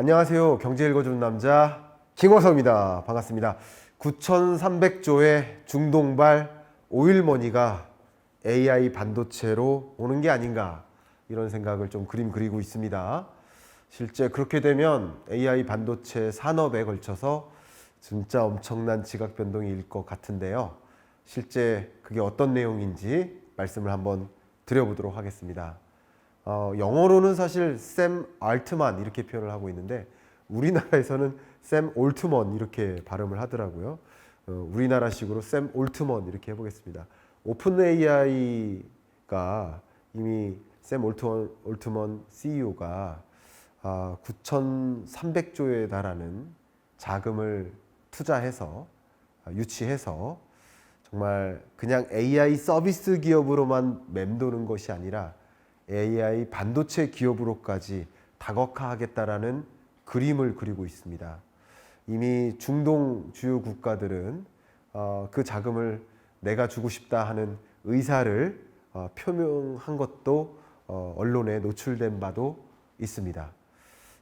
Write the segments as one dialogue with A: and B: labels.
A: 안녕하세요. 경제 읽어주는 남자 김호섭입니다. 반갑습니다. 9,300조의 중동발 오일머니가 AI 반도체로 오는 게 아닌가 이런 생각을 좀 그림 그리고 있습니다. 실제 그렇게 되면 AI 반도체 산업에 걸쳐서 진짜 엄청난 지각 변동이 일 것 같은데요. 실제 그게 어떤 내용인지 말씀을 한번 드려보도록 하겠습니다. 어, 영어로는 사실 샘 알트만 이렇게 표현을 하고 있는데 우리나라에서는 샘 올트먼 이렇게 발음을 하더라고요. 어, 우리나라식으로 샘 올트먼 이렇게 해보겠습니다. 오픈 AI가 이미 샘 올트먼, 올트먼 CEO가 아, 9,300조에 달하는 자금을 투자해서 아, 유치해서 정말 그냥 AI 서비스 기업으로만 맴도는 것이 아니라 AI 반도체 기업으로까지 다각화하겠다라는 그림을 그리고 있습니다. 이미 중동 주요 국가들은 어, 그 자금을 내가 주고 싶다 하는 의사를 어, 표명한 것도 어, 언론에 노출된 바도 있습니다.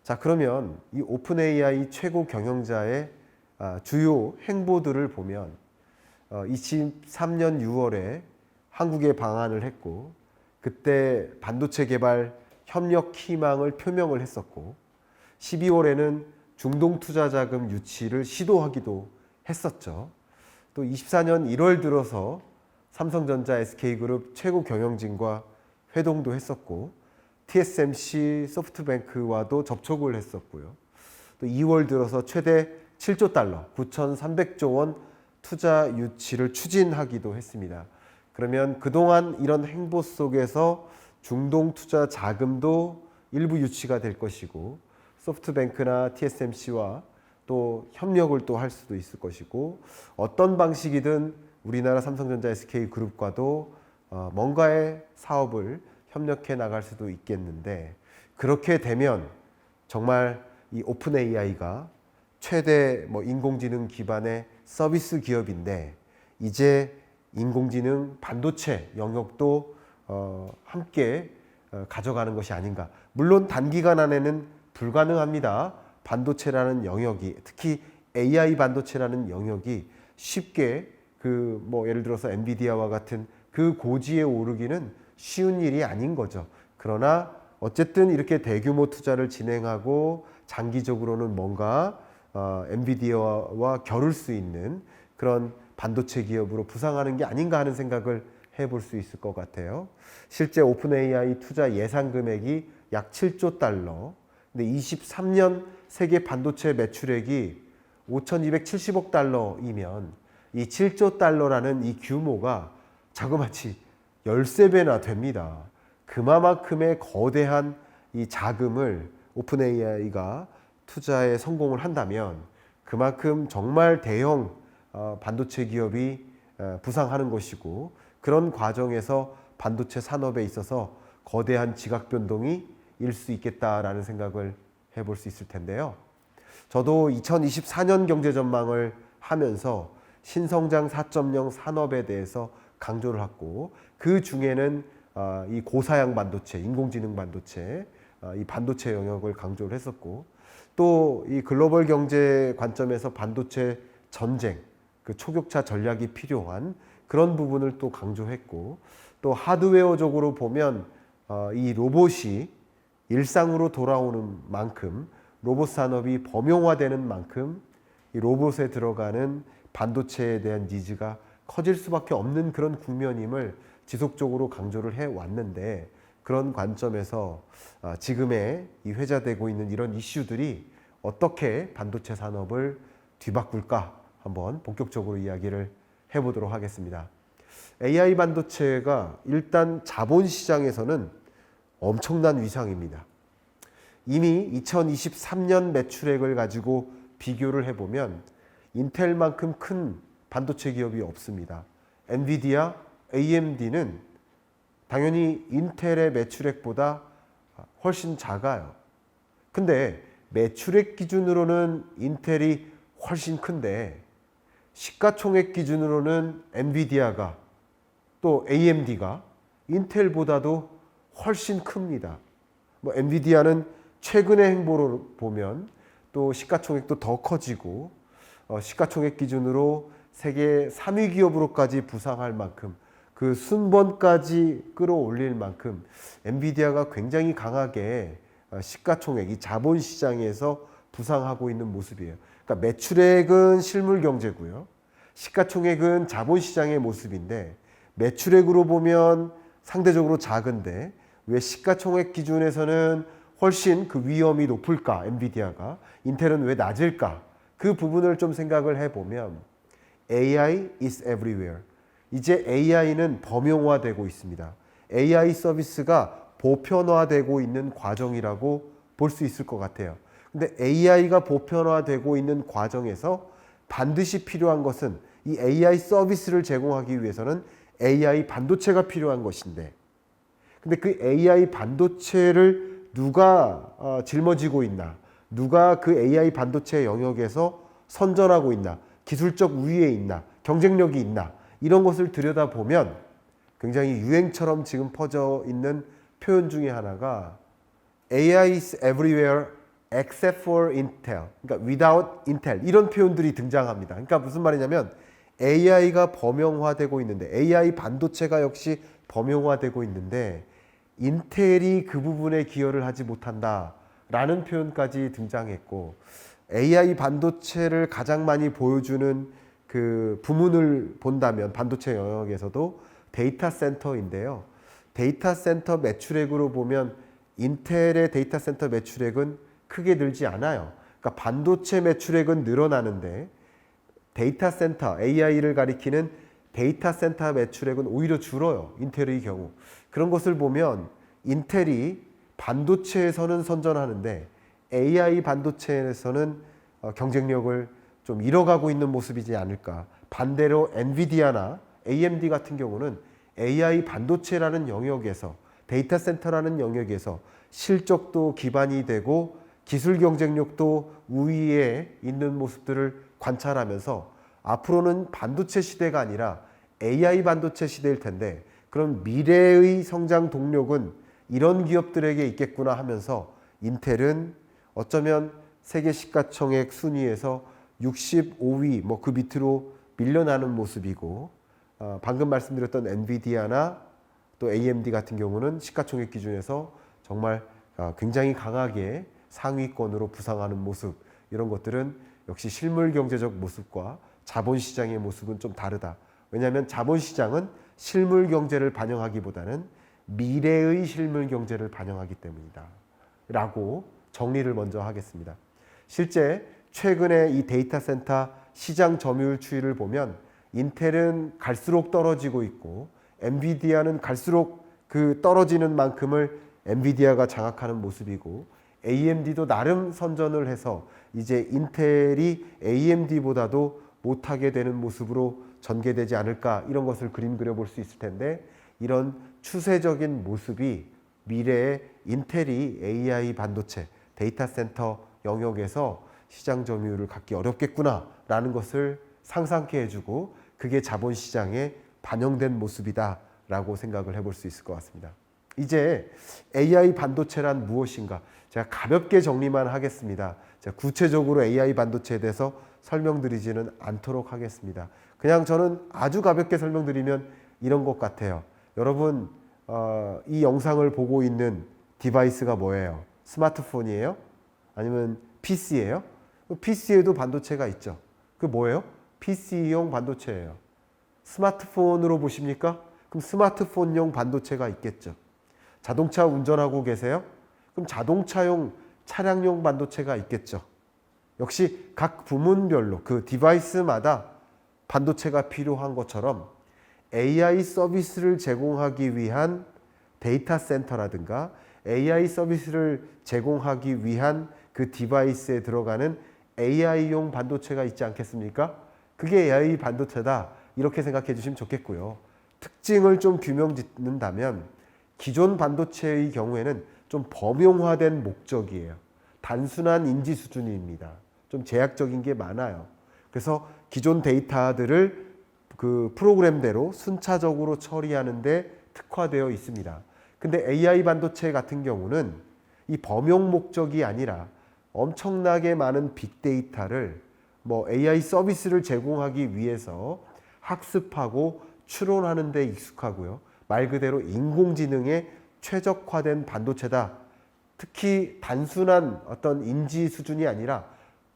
A: 자 그러면 이 오픈 AI 최고 경영자의 아, 주요 행보들을 보면 어, 23년 6월에 한국에 방한을 했고 그때 반도체 개발 협력 희망을 표명을 했었고 12월에는 중동 투자 자금 유치를 시도하기도 했었죠. 또 24년 1월 들어서 삼성전자 SK그룹 최고 경영진과 회동도 했었고 TSMC 소프트뱅크와도 접촉을 했었고요. 또 2월 들어서 최대 7조 달러, 9,300조 원 투자 유치를 추진하기도 했습니다. 그러면 그동안 이런 행보 속에서 중동 투자 자금도 일부 유치가 될 것이고 소프트뱅크나 TSMC와 또 협력을 또 할 수도 있을 것이고 어떤 방식이든 우리나라 삼성전자 SK 그룹과도 어, 뭔가의 사업을 협력해 나갈 수도 있겠는데 그렇게 되면 정말 이 오픈 AI가 최대 뭐 인공지능 기반의 서비스 기업인데 이제 인공지능 반도체 영역도 어, 함께 어, 가져가는 것이 아닌가. 물론 단기간 안에는 불가능합니다. 반도체라는 영역이 특히 AI 반도체라는 영역이 쉽게 그 뭐 예를 들어서 엔비디아와 같은 그 고지에 오르기는 쉬운 일이 아닌 거죠. 그러나 어쨌든 이렇게 대규모 투자를 진행하고 장기적으로는 뭔가 어, 엔비디아와 겨룰 수 있는 그런 반도체 기업으로 부상하는 게 아닌가 하는 생각을 해볼 수 있을 것 같아요. 실제 오픈 AI 투자 예상 금액이 약 7조 달러. 근데 23년 세계 반도체 매출액이 5,270억 달러이면 이 7조 달러라는 이 규모가 자그마치 13배나 됩니다. 그만큼의 거대한 이 자금을 오픈 AI가 투자에 성공을 한다면 그만큼 정말 대형 어, 반도체 기업이 어, 부상하는 것이고 그런 과정에서 반도체 산업에 있어서 거대한 지각 변동이 일 수 있겠다라는 생각을 해볼 수 있을 텐데요. 저도 2024년 경제 전망을 하면서 신성장 4.0 산업에 대해서 강조를 했고 그 중에는 어, 이 고사양 반도체, 인공지능 반도체, 이 반도체 영역을 강조를 했었고 또 이 글로벌 경제 관점에서 반도체 전쟁, 그 초격차 전략이 필요한 그런 부분을 또 강조했고 또 하드웨어적으로 보면 어, 이 로봇이 일상으로 돌아오는 만큼 로봇 산업이 범용화되는 만큼 이 로봇에 들어가는 반도체에 대한 니즈가 커질 수밖에 없는 그런 국면임을 지속적으로 강조를 해 왔는데 그런 관점에서 아, 지금의 이 회자되고 있는 이런 이슈들이 어떻게 반도체 산업을 뒤바꿀까 한번 본격적으로 이야기를 해보도록 하겠습니다. AI 반도체가 일단 자본 시장에서는 엄청난 위상입니다. 이미 2023년 매출액을 가지고 비교를 해보면 인텔만큼 큰 반도체 기업이 없습니다. 엔비디아, AMD는 당연히 인텔의 매출액보다 훨씬 작아요. 근데 매출액 기준으로는 인텔이 훨씬 큰데 시가총액 기준으로는 엔비디아가 또 AMD가 인텔보다도 훨씬 큽니다. 뭐 엔비디아는 최근의 행보를 보면 또 시가총액도 더 커지고 어, 시가총액 기준으로 세계 3위 기업으로까지 부상할 만큼 그 순번까지 끌어올릴 만큼 엔비디아가 굉장히 강하게 어, 시가총액 이 자본 시장에서 부상하고 있는 모습이에요. 그러니까 매출액은 실물 경제고요. 시가총액은 자본 시장의 모습인데 매출액으로 보면 상대적으로 작은데 왜 시가총액 기준에서는 훨씬 그 위험이 높을까 엔비디아가? 인텔은 왜 낮을까? 그 부분을 좀 생각을 해보면 AI is everywhere. 이제 AI는 범용화되고 있습니다. AI 서비스가 보편화되고 있는 과정이라고 볼 수 있을 것 같아요 근데 AI가 보편화되고 있는 과정에서 반드시 필요한 것은 이 AI 서비스를 제공하기 위해서는 AI 반도체가 필요한 것인데 근데 그 AI 반도체를 누가 어, 짊어지고 있나? 누가 그 AI 반도체 영역에서 선전하고 있나? 기술적 우위에 있나? 경쟁력이 있나? 이런 것을 들여다보면 굉장히 유행처럼 지금 퍼져 있는 표현 중에 하나가 AI is everywhere except for Intel. 그러니까 without Intel. 이런 표현들이 등장합니다. 그러니까 무슨 말이냐면 AI가 범용화되고 있는데 AI 반도체가 역시 범용화되고 있는데 인텔이 그 부분에 기여를 하지 못한다라는 표현까지 등장했고 AI 반도체를 가장 많이 보여주는 그 부문을 본다면 반도체 영역에서도 데이터 센터인데요. 데이터 센터 매출액으로 보면 인텔의 데이터 센터 매출액은 크게 늘지 않아요. 그러니까 반도체 매출액은 늘어나는데 데이터 센터 AI를 가리키는 데이터 센터 매출액은 오히려 줄어요. 인텔의 경우. 그런 것을 보면 인텔이 반도체에서는 선전하는데 AI 반도체에서는 어, 경쟁력을 좀 잃어가고 있는 모습이지 않을까. 반대로 엔비디아나 AMD 같은 경우는 AI 반도체라는 영역에서 데이터 센터라는 영역에서 실적도 기반이 되고 기술 경쟁력도 우위에 있는 모습들을 관찰하면서 앞으로는 반도체 시대가 아니라 AI 반도체 시대일 텐데 그럼 미래의 성장 동력은 이런 기업들에게 있겠구나 하면서 인텔은 어쩌면 세계 시가총액 순위에서 65위 뭐 그 밑으로 밀려나는 모습이고 어, 방금 말씀드렸던 엔비디아나 또 AMD 같은 경우는 시가총액 기준에서 정말 어, 굉장히 강하게 상위권으로 부상하는 모습 이런 것들은 역시 실물 경제적 모습과 자본 시장의 모습은 좀 다르다. 왜냐하면 자본 시장은 실물 경제를 반영하기보다는 미래의 실물 경제를 반영하기 때문이다. 라고 정리를 먼저 하겠습니다. 실제 최근에 이 데이터 센터 시장 점유율 추이를 보면 인텔은 갈수록 떨어지고 있고 엔비디아는 갈수록 그 떨어지는 만큼을 엔비디아가 장악하는 모습이고 AMD도 나름 선전을 해서 이제 인텔이 AMD보다도 못하게 되는 모습으로 전개되지 않을까 이런 것을 그림 그려볼 수 있을 텐데 이런 추세적인 모습이 미래의 인텔이 AI 반도체 데이터 센터 영역에서 시장 점유율을 갖기 어렵겠구나라는 것을 상상케 해주고 그게 자본 시장에 반영된 모습이다라고 생각을 해볼 수 있을 것 같습니다. 이제 AI 반도체란 무엇인가? 제가 가볍게 정리만 하겠습니다. 제가 구체적으로 AI 반도체에 대해서 설명드리지는 않도록 하겠습니다. 그냥 저는 아주 가볍게 설명드리면 이런 것 같아요. 여러분, 어, 이 영상을 보고 있는 디바이스가 뭐예요? 스마트폰이에요? 아니면 PC예요? PC에도 반도체가 있죠. 그 뭐예요? PC용 반도체예요. 스마트폰으로 보십니까? 그럼 스마트폰용 반도체가 있겠죠. 자동차 운전하고 계세요? 그럼 자동차용 차량용 반도체가 있겠죠. 역시 각 부문별로 그 디바이스마다 반도체가 필요한 것처럼 AI 서비스를 제공하기 위한 데이터 센터라든가 AI 서비스를 제공하기 위한 그 디바이스에 들어가는 AI용 반도체가 있지 않겠습니까? 그게 AI 반도체다. 이렇게 생각해 주시면 좋겠고요. 특징을 좀 규명 짓는다면 기존 반도체의 경우에는 좀 범용화된 목적이에요. 단순한 인지 수준입니다. 좀 제약적인 게 많아요. 그래서 기존 데이터들을 그 프로그램대로 순차적으로 처리하는데 특화되어 있습니다. 근데 AI 반도체 같은 경우는 이 범용 목적이 아니라 엄청나게 많은 빅데이터를 뭐 AI 서비스를 제공하기 위해서 학습하고 추론하는 데 익숙하고요. 말 그대로 인공지능에 최적화된 반도체다. 특히 단순한 어떤 인지 수준이 아니라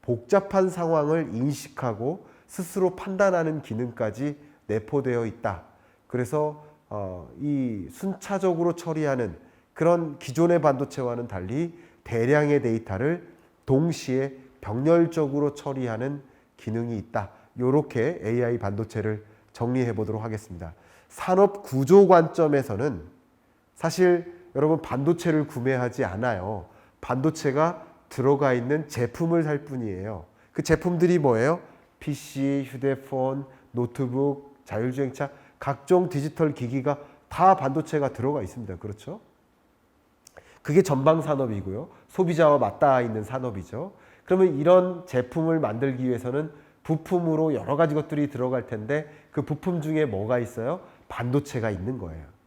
A: 복잡한 상황을 인식하고 스스로 판단하는 기능까지 내포되어 있다. 그래서 어, 이 순차적으로 처리하는 그런 기존의 반도체와는 달리 대량의 데이터를 동시에 병렬적으로 처리하는 기능이 있다. 이렇게 AI 반도체를 정리해 보도록 하겠습니다. 산업 구조 관점에서는 사실 여러분 반도체를 구매하지 않아요. 반도체가 들어가 있는 제품을 살 뿐이에요. 그 제품들이 뭐예요? PC, 휴대폰, 노트북, 자율주행차, 각종 디지털 기기가 다 반도체가 들어가 있습니다. 그렇죠? 그게 전방 산업이고요. 소비자와 맞닿아 있는 산업이죠. 그러면 이런 제품을 만들기 위해서는 부품으로 여러 가지 것들이 들어갈 텐데 그 부품 중에 뭐가 있어요? 반도체가 있는 거예요.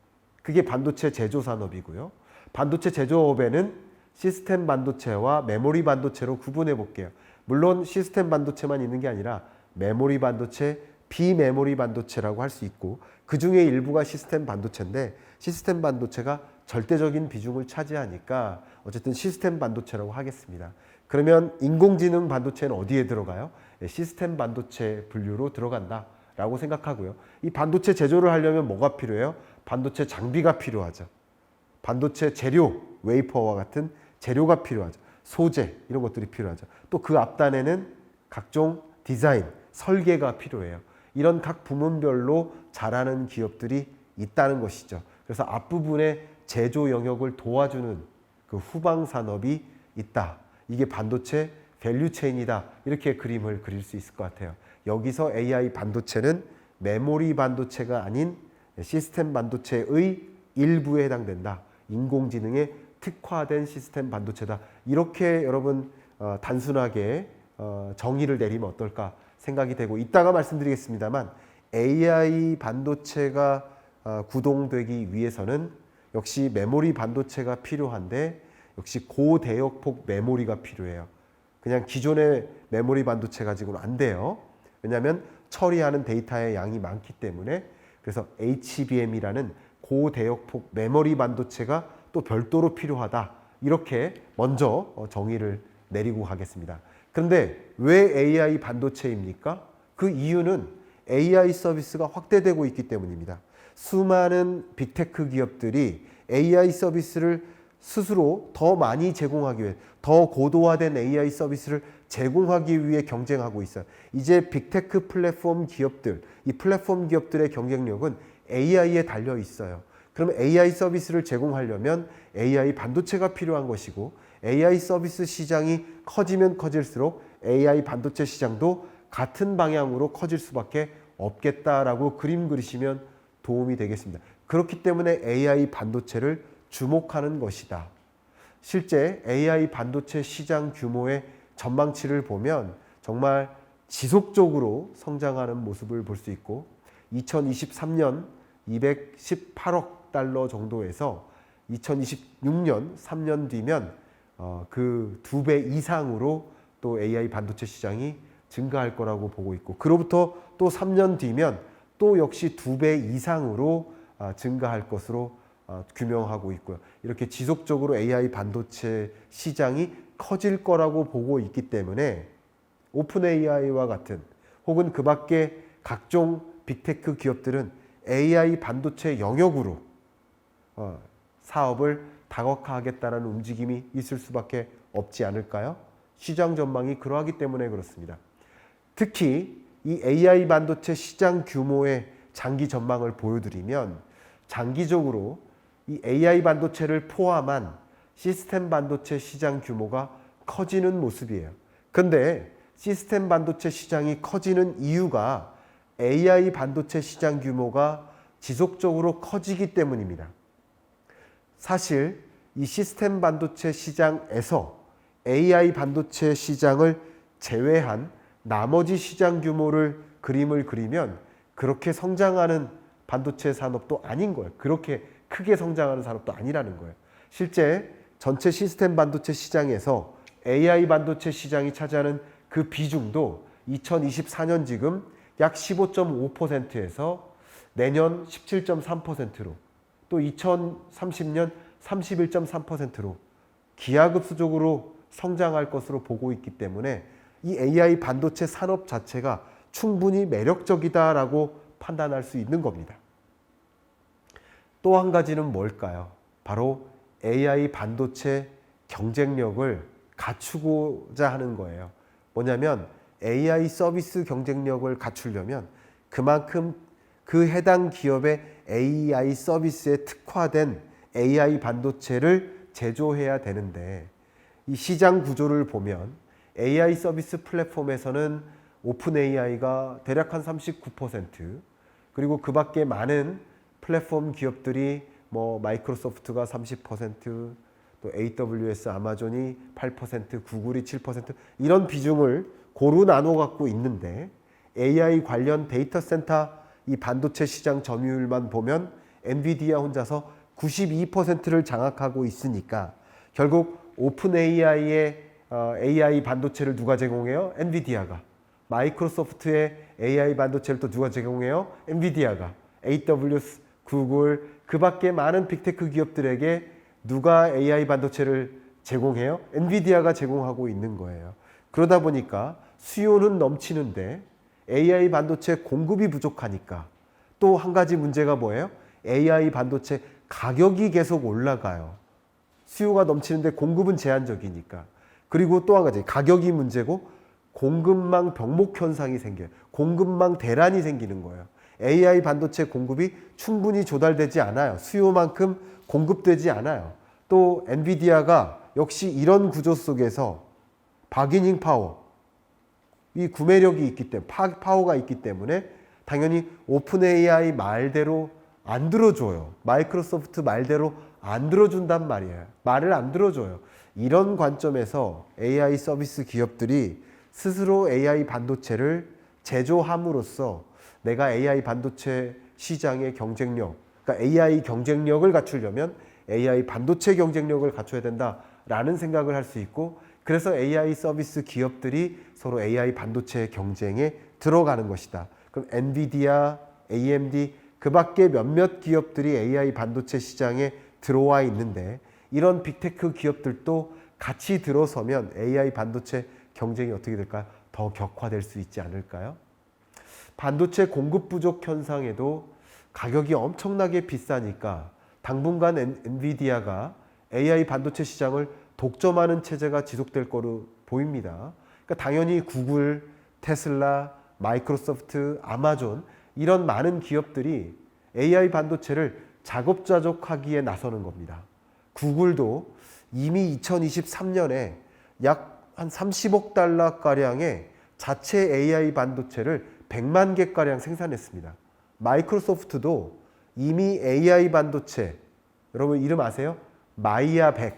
A: 그게 반도체 제조 산업이고요. 반도체 제조업에는 시스템 반도체와 메모리 반도체로 구분해 볼게요. 물론 시스템 반도체만 있는 게 아니라 메모리 반도체, 비메모리 반도체라고 할 수 있고 그 중에 일부가 시스템 반도체인데 시스템 반도체가 절대적인 비중을 차지하니까 어쨌든 시스템 반도체라고 하겠습니다. 그러면 인공지능 반도체는 어디에 들어가요? 예, 시스템 반도체 분류로 들어간다 라고 생각하고요. 이 반도체 제조를 하려면 뭐가 필요해요? 반도체 장비가 필요하죠. 반도체 재료, 웨이퍼와 같은 재료가 필요하죠. 소재 이런 것들이 필요하죠. 또 그 앞단에는 각종 디자인, 설계가 필요해요. 이런 각 부문별로 잘하는 기업들이 있다는 것이죠. 그래서 앞부분에 제조 영역을 도와주는 그 후방 산업이 있다. 이게 반도체 밸류 체인이다. 이렇게 그림을 그릴 수 있을 것 같아요. 여기서 AI 반도체는 메모리 반도체가 아닌 시스템 반도체의 일부에 해당된다. 인공지능에 특화된 시스템 반도체다. 이렇게 여러분 어, 단순하게 어, 정의를 내리면 어떨까 생각이 되고 이따가 말씀드리겠습니다만 AI 반도체가 어, 구동되기 위해서는 역시 메모리 반도체가 필요한데 역시 고대역폭 메모리가 필요해요. 그냥 기존의 메모리 반도체 가지고는 안 돼요. 왜냐하면 처리하는 데이터의 양이 많기 때문에 그래서 HBM이라는 고대역폭 메모리 반도체가 또 별도로 필요하다. 이렇게 먼저 어, 정의를 내리고 가겠습니다. 그런데 왜 AI 반도체입니까? 그 이유는 AI 서비스가 확대되고 있기 때문입니다. 수많은 빅테크 기업들이 AI 서비스를 스스로 더 많이 제공하기 위해 더 고도화된 AI 서비스를 제공하기 위해 경쟁하고 있어요. 이제 빅테크 플랫폼 기업들, 이 플랫폼 기업들의 경쟁력은 AI에 달려 있어요. 그러면 AI 서비스를 제공하려면 AI 반도체가 필요한 것이고 AI 서비스 시장이 커지면 커질수록 AI 반도체 시장도 같은 방향으로 커질 수밖에 없겠다라고 그림 그리시면 도움이 되겠습니다. 그렇기 때문에 AI 반도체를 주목하는 것이다. 실제 AI 반도체 시장 규모의 전망치를 보면 정말 지속적으로 성장하는 모습을 볼 수 있고 2023년 218억 달러 정도에서 2026년 3년 뒤면 어, 그두 배 이상으로 또 AI 반도체 시장이 증가할 거라고 보고 있고 그로부터 또 3년 뒤면 또 역시 두 배 이상으로 아, 증가할 것으로 어, 규명하고 있고요. 이렇게 지속적으로 AI 반도체 시장이 커질 거라고 보고 있기 때문에 오픈 AI와 같은 혹은 그 밖에 각종 빅테크 기업들은 AI 반도체 영역으로 어, 사업을 다각화하겠다는 움직임이 있을 수밖에 없지 않을까요? 시장 전망이 그러하기 때문에 그렇습니다. 특히 이 AI 반도체 시장 규모의 장기 전망을 보여드리면 장기적으로 이 AI 반도체를 포함한 시스템 반도체 시장 규모가 커지는 모습이에요. 근데 시스템 반도체 시장이 커지는 이유가 AI 반도체 시장 규모가 지속적으로 커지기 때문입니다. 사실 이 시스템 반도체 시장에서 AI 반도체 시장을 제외한 나머지 시장 규모를 그림을 그리면 그렇게 성장하는 반도체 산업도 아닌 거예요. 그렇게 크게 성장하는 산업도 아니라는 거예요. 실제 전체 시스템 반도체 시장에서 AI 반도체 시장이 차지하는 그 비중도 2024년 지금 약 15.5%에서 내년 17.3%로 또 2030년 31.3%로 기하급수적으로 성장할 것으로 보고 있기 때문에 이 AI 반도체 산업 자체가 충분히 매력적이다라고 판단할 수 있는 겁니다. 또 한 가지는 뭘까요? 바로 AI 반도체 경쟁력을 갖추고자 하는 거예요. 뭐냐면 AI 서비스 경쟁력을 갖추려면 그만큼 그 해당 기업의 AI 서비스에 특화된 AI 반도체를 제조해야 되는데 이 시장 구조를 보면 AI 서비스 플랫폼에서는 오픈 AI가 대략 한 39% 그리고 그 밖에 많은 플랫폼 기업들이 뭐 마이크로소프트가 30%또 AWS 아마존이 8% 구글이 7% 이런 비중을 고루 나눠 갖고 있는데 AI 관련 데이터 센터 이 반도체 시장 점유율만 보면 엔비디아 혼자서 92%를 장악하고 있으니까 결국 오픈 AI의 AI 반도체를 누가 제공해요? 엔비디아가. 마이크로소프트의 AI 반도체를 또 누가 제공해요? 엔비디아가. AWS, 구글, 그 밖에 많은 빅테크 기업들에게 누가 AI 반도체를 제공해요? 엔비디아가 제공하고 있는 거예요. 그러다 보니까 수요는 넘치는데 AI 반도체 공급이 부족하니까 또 한 가지 문제가 뭐예요? AI 반도체 가격이 계속 올라가요. 수요가 넘치는데 공급은 제한적이니까. 그리고 또 한 가지 가격이 문제고 공급망 병목 현상이 생겨요. 공급망 대란이 생기는 거예요. AI 반도체 공급이 충분히 조달되지 않아요. 수요만큼 공급되지 않아요. 또 엔비디아가 역시 이런 구조 속에서 바기닝 파워, 이 구매력이 있기 때문에 파워가 있기 때문에 당연히 오픈 AI 말대로 안 들어줘요. 마이크로소프트 말대로 안 들어준단 말이에요. 말을 안 들어줘요. 이런 관점에서 AI 서비스 기업들이 스스로 AI 반도체를 제조함으로써 내가 AI 반도체 시장의 경쟁력, 그러니까 AI 경쟁력을 갖추려면 AI 반도체 경쟁력을 갖춰야 된다라는 생각을 할 수 있고 그래서 AI 서비스 기업들이 서로 AI 반도체 경쟁에 들어가는 것이다. 그럼 엔비디아, AMD 그 밖에 몇몇 기업들이 AI 반도체 시장에 들어와 있는데 이런 빅테크 기업들도 같이 들어서면 AI 반도체 경쟁이 어떻게 될까요? 더 격화될 수 있지 않을까요? 반도체 공급 부족 현상에도 가격이 엄청나게 비싸니까 당분간 엔, 엔비디아가 AI 반도체 시장을 독점하는 체제가 지속될 거로 보입니다. 그러니까 당연히 구글, 테슬라, 마이크로소프트, 아마존 이런 많은 기업들이 AI 반도체를 자급자족하기에 나서는 겁니다. 구글도 이미 2023년에 약 한 30억 달러 가량의 자체 AI 반도체를 100만 개 가량 생산했습니다. 마이크로소프트도 이미 AI 반도체 여러분 이름 아세요? 마이아 100,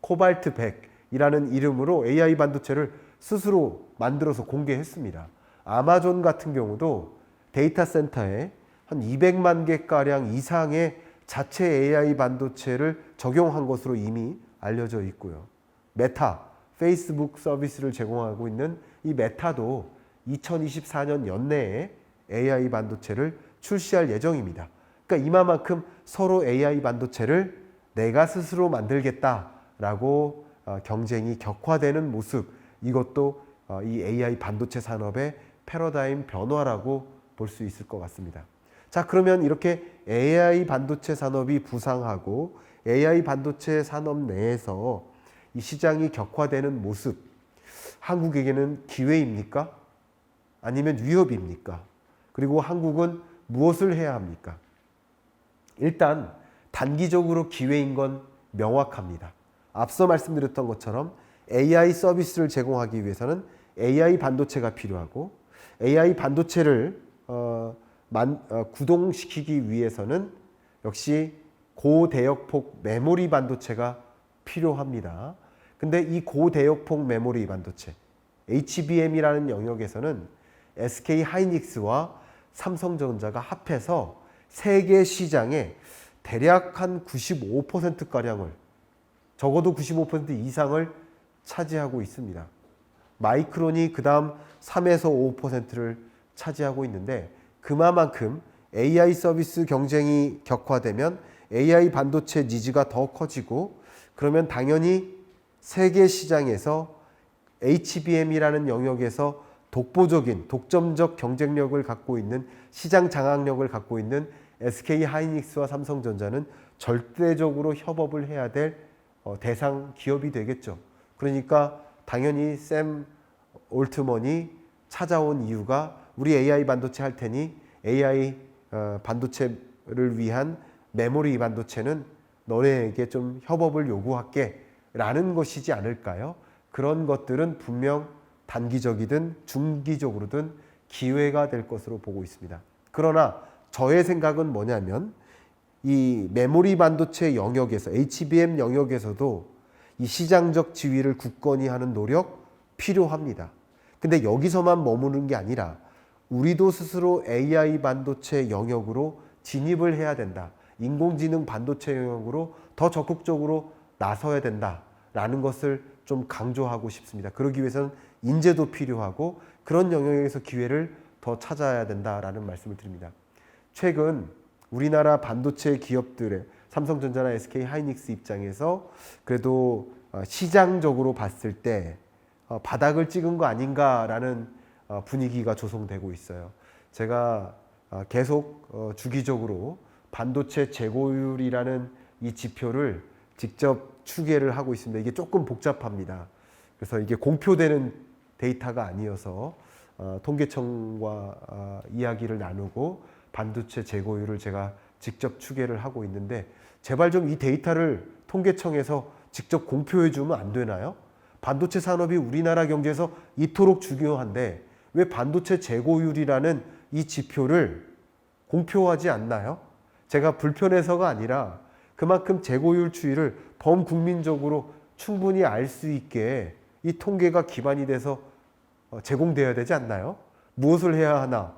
A: 코발트 100이라는 이름으로 AI 반도체를 스스로 만들어서 공개했습니다. 아마존 같은 경우도 데이터 센터에 한 200만 개 가량 이상의 자체 AI 반도체를 적용한 것으로 이미 알려져 있고요. 메타, 페이스북 서비스를 제공하고 있는 이 메타도 2024년 연내에 AI 반도체를 출시할 예정입니다. 그러니까 이마만큼 서로 AI 반도체를 내가 스스로 만들겠다라고 어, 경쟁이 격화되는 모습 이것도 어, 이 AI 반도체 산업의 패러다임 변화라고 볼 수 있을 것 같습니다. 자, 그러면 이렇게 AI 반도체 산업이 부상하고 AI 반도체 산업 내에서 이 시장이 격화되는 모습, 한국에게는 기회입니까? 아니면 위협입니까? 그리고 한국은 무엇을 해야 합니까? 일단 단기적으로 기회인 건 명확합니다. 앞서 말씀드렸던 것처럼 AI 서비스를 제공하기 위해서는 AI 반도체가 필요하고 AI 반도체를 어, 만, 어, 구동시키기 위해서는 역시 고대역폭 메모리 반도체가 필요합니다. 근데 이 고대역폭 메모리 반도체 HBM이라는 영역에서는 SK 하이닉스와 삼성전자가 합해서 세계 시장에 대략 한 95%가량을 적어도 95% 이상을 차지하고 있습니다. 마이크론이 그 다음 3에서 5%를 차지하고 있는데 그만큼 AI 서비스 경쟁이 격화되면 AI 반도체 니즈가 더 커지고 그러면 당연히 세계 시장에서 HBM이라는 영역에서 독보적인 독점적 경쟁력을 갖고 있는 시장 장악력을 갖고 있는 SK 하이닉스와 삼성전자는 절대적으로 협업을 해야 될 어, 대상 기업이 되겠죠. 그러니까 당연히 샘 올트먼이 찾아온 이유가 우리 AI 반도체 할 테니 AI 어, 반도체를 위한 메모리 반도체는 너네에게 좀 협업을 요구할게 라는 것이지 않을까요? 그런 것들은 분명 단기적이든 중기적으로든 기회가 될 것으로 보고 있습니다. 그러나 저의 생각은 뭐냐면 이 메모리 반도체 영역에서 HBM 영역에서도 이 시장적 지위를 굳건히 하는 노력 필요합니다. 근데 여기서만 머무는 게 아니라 우리도 스스로 AI 반도체 영역으로 진입을 해야 된다. 인공지능 반도체 영역으로 더 적극적으로 나서야 된다라는 것을 좀 강조하고 싶습니다. 그러기 위해서는 인재도 필요하고 그런 영역에서 기회를 더 찾아야 된다라는 말씀을 드립니다. 최근 우리나라 반도체 기업들의 삼성전자나 SK 하이닉스 입장에서 그래도 어, 시장적으로 봤을 때 어, 바닥을 찍은 거 아닌가라는 어, 분위기가 조성되고 있어요. 제가 계속 주기적으로 반도체 재고율이라는 이 지표를 직접 추계를 하고 있습니다. 이게 조금 복잡합니다. 그래서 이게 공표되는 데이터가 아니어서 통계청과 이야기를 나누고 반도체 재고율을 제가 직접 추계를 하고 있는데 제발 좀 이 데이터를 통계청에서 직접 공표해 주면 안 되나요? 반도체 산업이 우리나라 경제에서 이토록 중요한데 왜 반도체 재고율이라는 이 지표를 공표하지 않나요? 제가 불편해서가 아니라 그만큼 재고율 추이를 범국민적으로 충분히 알 수 있게 이 통계가 기반이 돼서 어, 제공되어야 되지 않나요? 무엇을 해야 하나?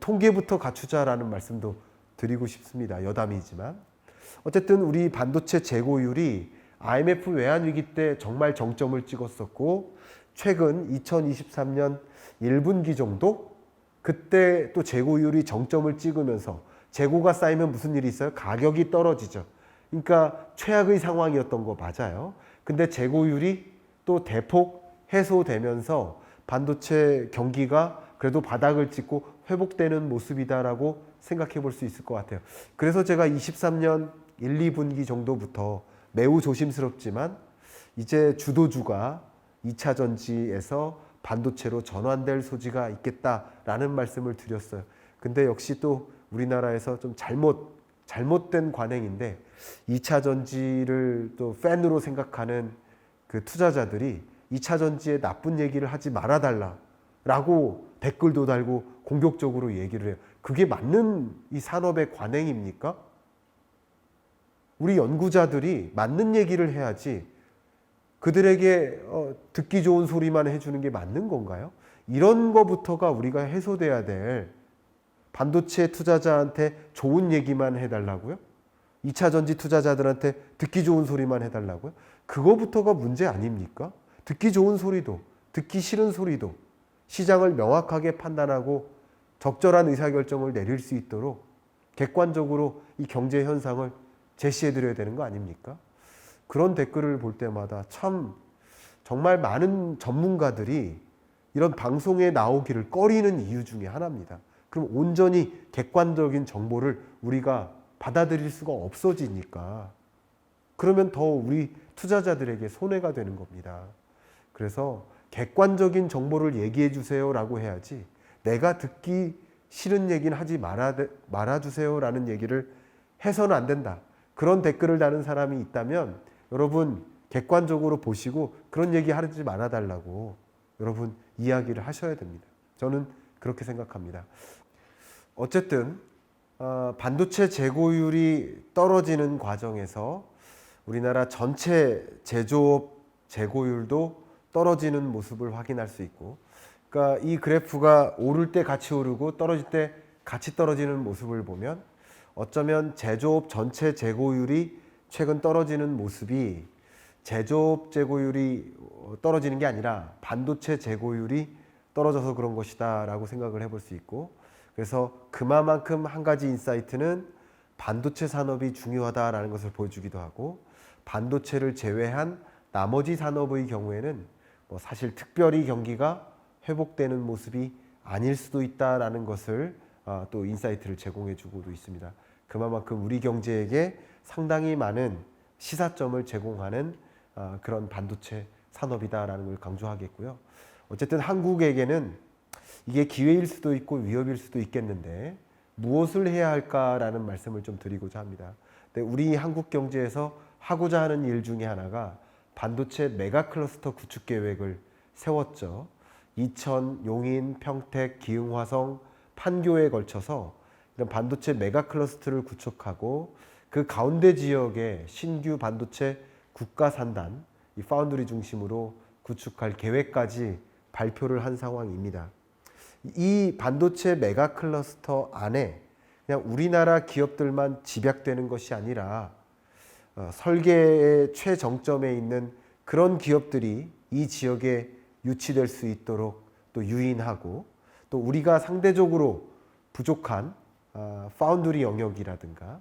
A: 통계부터 갖추자라는 말씀도 드리고 싶습니다. 여담이지만. 어쨌든 우리 반도체 재고율이 IMF 외환 위기 때 정말 정점을 찍었었고 최근 2023년 1분기 정도 그때 또 재고율이 정점을 찍으면서 재고가 쌓이면 무슨 일이 있어요? 가격이 떨어지죠. 그러니까 최악의 상황이었던 거 맞아요. 근데 재고율이 또 대폭 해소되면서 반도체 경기가 그래도 바닥을 찍고 회복되는 모습이다라고 생각해 볼 수 있을 것 같아요. 그래서 제가 23년 1, 2분기 정도부터 매우 조심스럽지만 이제 주도주가 2차 전지에서 반도체로 전환될 소지가 있겠다라는 말씀을 드렸어요. 근데 역시 또 우리나라에서 좀 잘못 잘못된 관행인데 2차 전지를 또 팬으로 생각하는 그 투자자들이 2차 전지에 나쁜 얘기를 하지 말아 달라 라고 댓글도 달고 공격적으로 얘기를 해요. 그게 맞는 이 산업의 관행입니까? 우리 연구자들이 맞는 얘기를 해야지 그들에게 어, 듣기 좋은 소리만 해주는 게 맞는 건가요? 이런 거부터가 우리가 해소돼야 될 반도체 투자자한테 좋은 얘기만 해달라고요? 2차 전지 투자자들한테 듣기 좋은 소리만 해달라고요? 그거부터가 문제 아닙니까? 듣기 좋은 소리도, 듣기 싫은 소리도 시장을 명확하게 판단하고 적절한 의사결정을 내릴 수 있도록 객관적으로 이 경제 현상을 제시해 드려야 되는 거 아닙니까? 그런 댓글을 볼 때마다 참 정말 많은 전문가들이 이런 방송에 나오기를 꺼리는 이유 중에 하나입니다. 그럼 온전히 객관적인 정보를 우리가 받아들일 수가 없어지니까 그러면 더 우리 투자자들에게 손해가 되는 겁니다. 그래서 객관적인 정보를 얘기해 주세요라고 해야지 내가 듣기 싫은 얘기는 하지 말아, 주세요라는 얘기를 해서는 안 된다. 그런 댓글을 다는 사람이 있다면 여러분 객관적으로 보시고 그런 얘기 하지 말아 달라고 여러분 이야기를 하셔야 됩니다. 저는 그렇게 생각합니다. 어쨌든 어, 반도체 재고율이 떨어지는 과정에서 우리나라 전체 제조업 재고율도 떨어지는 모습을 확인할 수 있고 그러니까 이 그래프가 오를 때 같이 오르고 떨어질 때 같이 떨어지는 모습을 보면 어쩌면 제조업 전체 재고율이 최근 떨어지는 모습이 제조업 재고율이 어, 떨어지는 게 아니라 반도체 재고율이 떨어져서 그런 것이다라고 생각을 해볼 수 있고 그래서 그만큼 한 가지 인사이트는 반도체 산업이 중요하다라는 것을 보여주기도 하고 반도체를 제외한 나머지 산업의 경우에는 뭐 사실 특별히 경기가 회복되는 모습이 아닐 수도 있다라는 것을 아, 또 인사이트를 제공해주고도 있습니다. 그만큼 우리 경제에게 상당히 많은 시사점을 제공하는 아, 그런 반도체 산업이다라는 걸 강조하겠고요. 어쨌든 한국에게는 이게 기회일 수도 있고 위협일 수도 있겠는데 무엇을 해야 할까라는 말씀을 좀 드리고자 합니다. 우리 한국 경제에서 하고자 하는 일 중에 하나가 반도체 메가 클러스터 구축 계획을 세웠죠. 이천, 용인, 평택, 기흥 화성, 판교에 걸쳐서 이런 반도체 메가 클러스터를 구축하고 그 가운데 지역에 신규 반도체 국가 산단, 이 파운드리 중심으로 구축할 계획까지 발표를 한 상황입니다. 이 반도체 메가 클러스터 안에 그냥 우리나라 기업들만 집약되는 것이 아니라 어, 설계의 최정점에 있는 그런 기업들이 이 지역에 유치될 수 있도록 또 유인하고 또 우리가 상대적으로 부족한 아, 파운드리 영역이라든가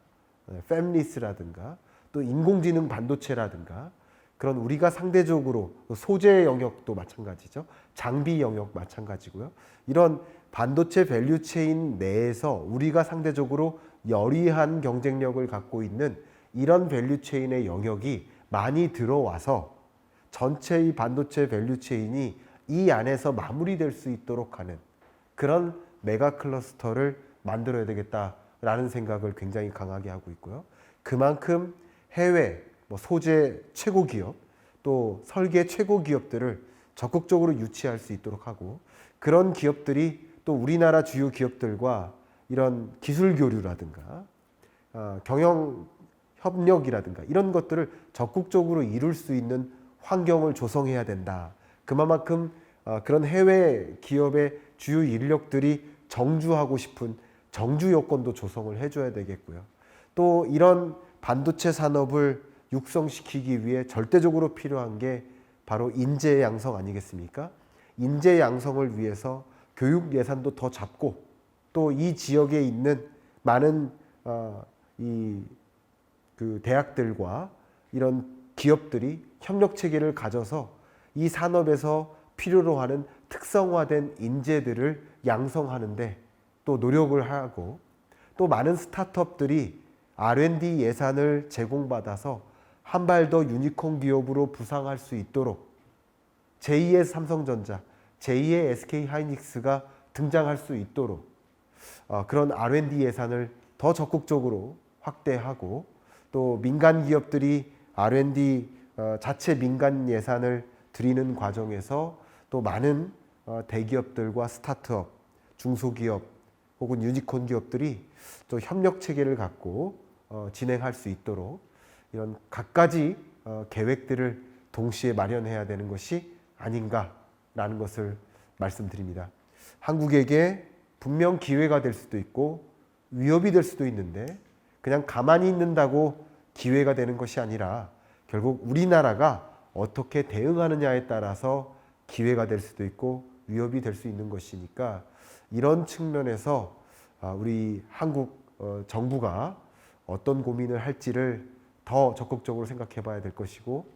A: 팹리스라든가 또 인공지능 반도체라든가 그런 우리가 상대적으로 소재 영역도 마찬가지죠. 장비 영역 마찬가지고요. 이런 반도체 밸류 체인 내에서 우리가 상대적으로 열의한 경쟁력을 갖고 있는 이런 밸류 체인의 영역이 많이 들어와서 전체의 반도체 밸류 체인이 이 안에서 마무리될 수 있도록 하는 그런 메가 클러스터를 만들어야 되겠다라는 생각을 굉장히 강하게 하고 있고요. 그만큼 해외 뭐 소재 최고 기업 또 설계 최고 기업들을 적극적으로 유치할 수 있도록 하고 그런 기업들이 또 우리나라 주요 기업들과 이런 기술 교류라든가 어, 경영 협력이라든가 이런 것들을 적극적으로 이룰 수 있는 환경을 조성해야 된다. 그만큼 어, 그런 해외 기업의 주요 인력들이 정주하고 싶은 정주 요건도 조성을 해줘야 되겠고요. 또 이런 반도체 산업을 육성시키기 위해 절대적으로 필요한 게 바로 인재 양성 아니겠습니까? 인재 양성을 위해서 교육 예산도 더 잡고 또 이 지역에 있는 많은 어, 이 그 대학들과 이런 기업들이 협력 체계를 가져서 이 산업에서 필요로 하는 특성화된 인재들을 양성하는데 또 노력을 하고 또 많은 스타트업들이 R&D 예산을 제공받아서 한 발 더 유니콘 기업으로 부상할 수 있도록 제2의 삼성전자, 제2의 SK 하이닉스가 등장할 수 있도록 어, 그런 R&D 예산을 더 적극적으로 확대하고 또 민간 기업들이 R&D 어, 자체 민간 예산을 드리는 과정에서 또 많은 어, 대기업들과 스타트업, 중소기업 혹은 유니콘 기업들이 또 협력 체계를 갖고 어, 진행할 수 있도록 이런 갖가지 어, 계획들을 동시에 마련해야 되는 것이 아닌가라는 것을 말씀드립니다. 한국에게 분명 기회가 될 수도 있고 위협이 될 수도 있는데 그냥 가만히 있는다고 기회가 되는 것이 아니라 결국 우리나라가 어떻게 대응하느냐에 따라서 기회가 될 수도 있고 위협이 될 수 있는 것이니까 이런 측면에서 아, 우리 한국 어, 정부가 어떤 고민을 할지를 더 적극적으로 생각해 봐야 될 것이고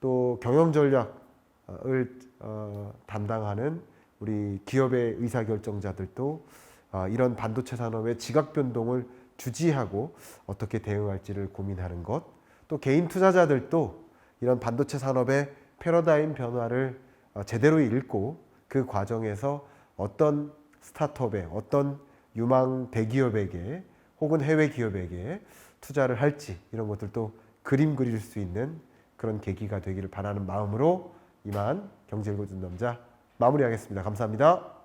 A: 또 경영 전략을 어, 담당하는 우리 기업의 의사결정자들도 아, 이런 반도체 산업의 지각 변동을 주지하고 어떻게 대응할지를 고민하는 것, 또 개인 투자자들도 이런 반도체 산업의 패러다임 변화를 어, 제대로 읽고 그 과정에서 어떤 스타트업에 어떤 유망 대기업에게 혹은 해외 기업에게 투자를 할지 이런 것들도 그림 그릴 수 있는 그런 계기가 되기를 바라는 마음으로 이만 경제일고 준 남자 마무리하겠습니다. 감사합니다.